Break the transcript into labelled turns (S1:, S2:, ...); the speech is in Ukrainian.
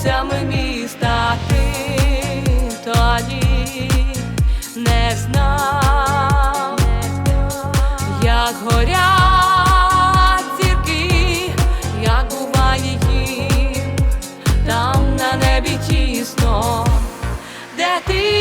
S1: вулицями міста ти тоді не знав, як горять зірки, як буває їм, там на небі тісно, де ти.